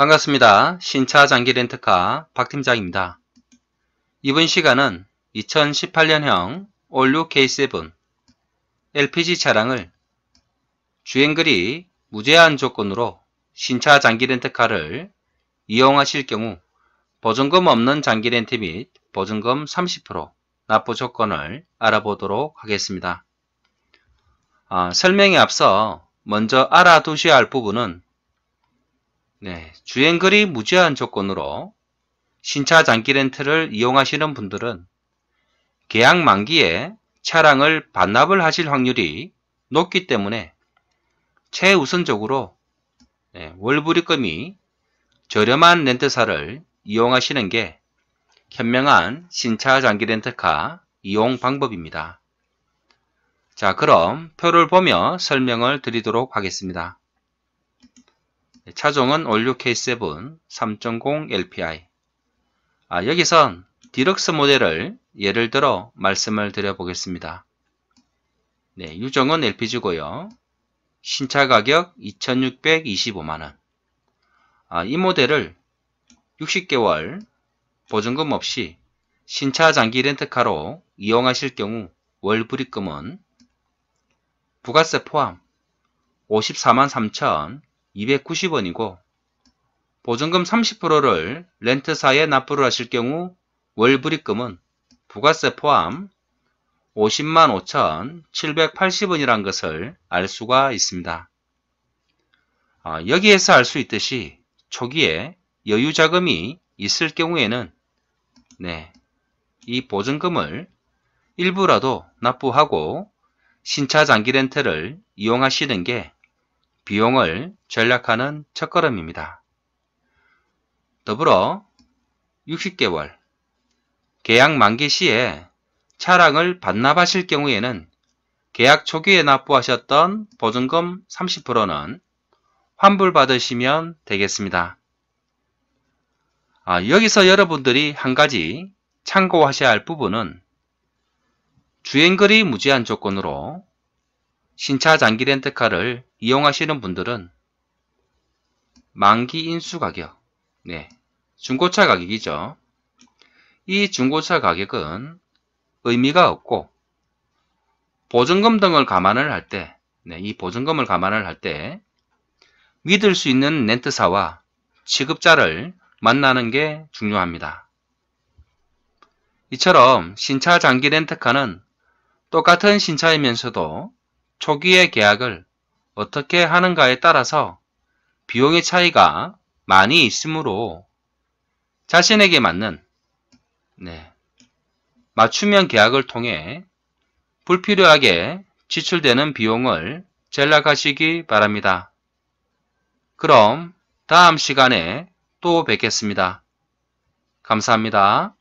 반갑습니다. 신차 장기 렌트카 박 팀장입니다. 이번 시간은 2018년형 올류 K7 LPG 차량을 주행거리 무제한 조건으로 신차 장기 렌트카를 이용하실 경우 보증금 없는 장기 렌트 및 보증금 30% 납부 조건을 알아보도록 하겠습니다. 아, 설명에 앞서 먼저 알아두셔야 할 부분은 네, 주행거리 무제한 조건으로 신차 장기 렌트를 이용하시는 분들은 계약 만기에 차량을 반납을 하실 확률이 높기 때문에 최우선적으로 네, 월불입금이 저렴한 렌트사를 이용하시는 게 현명한 신차 장기 렌트카 이용 방법입니다. 자 그럼 표를 보며 설명을 드리도록 하겠습니다. 차종은 올류 K7 3.0 LPI 아, 여기선 디럭스 모델을 예를 들어 말씀을 드려보겠습니다. 네, 유정은 LPG고요. 신차 가격 2625만원 아, 이 모델을 60개월 보증금 없이 신차 장기 렌트카로 이용하실 경우 월 불입금은 부가세 포함 54만 3천 290원이고 보증금 30%를 렌트사에 납부를 하실 경우 월불입금은 부가세 포함 50만 5천 780원이란 것을 알 수가 있습니다. 아, 여기에서 알 수 있듯이 초기에 여유 자금이 있을 경우에는 네, 이 보증금을 일부라도 납부하고 신차 장기 렌트를 이용하시는 게 비용을 전략하는 첫걸음입니다. 더불어 60개월 계약 만기 시에 차량을 반납하실 경우에는 계약 초기에 납부하셨던 보증금 30%는 환불받으시면 되겠습니다. 아, 여기서 여러분들이 한 가지 참고하셔야 할 부분은 주행거리 무제한 조건으로 신차 장기 렌트카를 이용하시는 분들은 만기 인수 가격, 네, 중고차 가격이죠. 이 중고차 가격은 의미가 없고 보증금 등을 감안을 할 때, 네, 이 보증금을 감안을 할 때 믿을 수 있는 렌트사와 취급자를 만나는 게 중요합니다. 이처럼 신차 장기 렌트카는 똑같은 신차이면서도 초기의 계약을 어떻게 하는가에 따라서 비용의 차이가 많이 있으므로 자신에게 맞는 네, 맞춤형 계약을 통해 불필요하게 지출되는 비용을 전략하시기 바랍니다. 그럼 다음 시간에 또 뵙겠습니다. 감사합니다.